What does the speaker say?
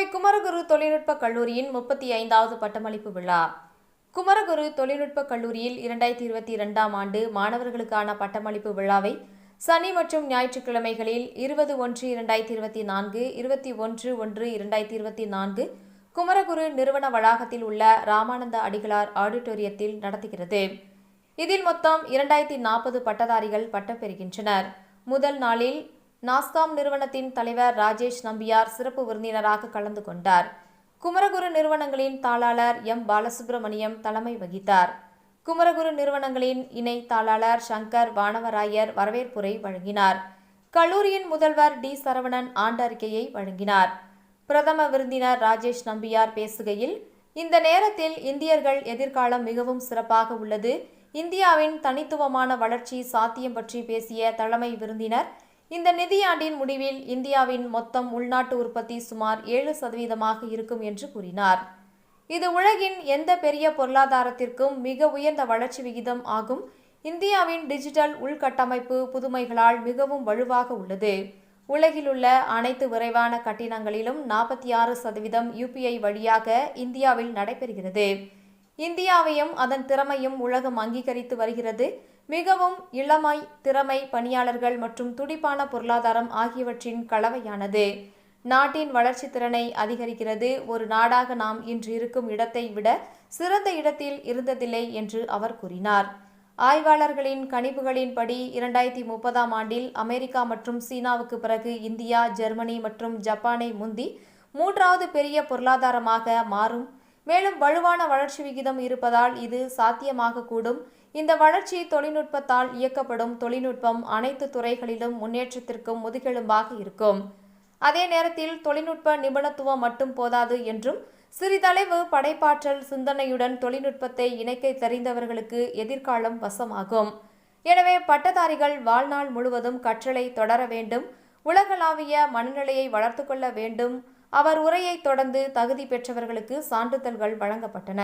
கோவை குமரகுரு தொழில்நுட்ப கல்லூரியின் முப்பத்தி ஐந்தாவது பட்டமளிப்பு விழா. குமரகுரு தொழில்நுட்ப கல்லூரியில் இரண்டாயிரத்தி இருபத்தி இரண்டாம் ஆண்டு மாணவர்களுக்கான பட்டமளிப்பு விழாவை சனி மற்றும் ஞாயிற்றுக்கிழமைகளில் இருபது ஒன்று இரண்டாயிரத்தி இருபத்தி நான்கு இருபத்தி ஒன்று ஒன்று இரண்டாயிரத்தி இருபத்தி நான்கு குமரகுரு நிறுவன வளாகத்தில் உள்ள ராமானந்த அடிகளார் ஆடிட்டோரியத்தில் நடத்துகிறது. இதில் மொத்தம் இரண்டாயிரத்தி நாற்பது பட்டதாரிகள் பட்டம் பெறுகின்றனர். முதல் நாளில் நாஸ்காம் நிறுவனத்தின் தலைவர் ராஜேஷ் நம்பியார் சிறப்பு விருந்தினராக கலந்து கொண்டார். குமரகுரு நிறுவனங்களின் தாளாளர் எம் பாலசுப்ரமணியம் தலைமை வகித்தார். குமரகுரு நிறுவனங்களின் இணை தாளாளர் சங்கர் வானவராயர் வரவேற்புரை வழங்கினார். கல்லூரியின் முதல்வர் டி சரவணன் ஆண்டறிக்கையை வழங்கினார். பிரதம விருந்தினர் ராஜேஷ் நம்பியார் பேசுகையில் இந்த நேரத்தில் இந்தியர்கள் எதிர்காலம் மிகவும் சிறப்பாக உள்ளது. இந்தியாவின் தனித்துவமான வளர்ச்சி சாத்தியம் பற்றி பேசிய தலைமை விருந்தினர் இந்த நிதியாண்டின் முடிவில் இந்தியாவின் மொத்தம் உள்நாட்டு உற்பத்தி சுமார் ஏழு சதவீதமாக இருக்கும் என்று கூறினார். இது உலகின் எந்த பெரிய பொருளாதாரத்திற்கும் மிக உயர்ந்த வளர்ச்சி விகிதம் ஆகும். இந்தியாவின் டிஜிட்டல் உள்கட்டமைப்பு புதுமைகளால் மிகவும் வலுவாக உள்ளது. உலகிலுள்ள அனைத்து விரைவான கட்டிடங்களிலும் நாற்பத்தி ஆறு சதவீதம் யூபிஐ வழியாக இந்தியாவில் நடைபெறுகிறது. இந்தியாவையும் அதன் திறமையும் உலகம் அங்கீகரித்து வருகிறது. மிகவும் இளமை திறமை பணியாளர்கள் மற்றும் துடிப்பான பொருளாதாரம் ஆகியவற்றின் கலவையானது. நாட்டின் வளர்ச்சி திறனை அதிகரிக்கிறது. ஒரு நாடாக நாம் இன்று இருக்கும் இடத்தை விட சிறந்த இடத்தில் இருந்ததில்லை என்று அவர் கூறினார். ஆய்வாளர்களின் கணிப்புகளின்படி இரண்டாயிரத்தி முப்பதாம் ஆண்டில் அமெரிக்கா மற்றும் சீனாவுக்கு பிறகு இந்தியா ஜெர்மனி மற்றும் ஜப்பானை முந்தி மூன்றாவது பெரிய பொருளாதாரமாக மாறும். மேலும் வலுவான வளர்ச்சி விகிதம் இருப்பதால் இது சாத்தியமாகக்கூடும். இந்த வளர்ச்சி தொழில்நுட்பத்தால் இயக்கப்படும் தொழில்நுட்பம் அனைத்து துறைகளிலும் முன்னேற்றத்திற்கும் முதுகெலும்பாக இருக்கும். அதே நேரத்தில் தொழில்நுட்ப நிபுணத்துவம் மட்டும் போதாது என்றும் சிறிதளவு படைப்பாற்றல் சிந்தனையுடன் தொழில்நுட்பத்தை இணைக்க தெரிந்தவர்களுக்கு எதிர்காலம் வசமாகும். எனவே பட்டதாரிகள் வாழ்நாள் முழுவதும் கற்றலை தொடர வேண்டும். உலகளாவிய மனநிலையை வளர்த்து கொள்ள வேண்டும். அவர் உரையை தொடர்ந்து தகுதி பெற்றவர்களுக்கு சான்றிதழ்கள் வழங்கப்பட்டன.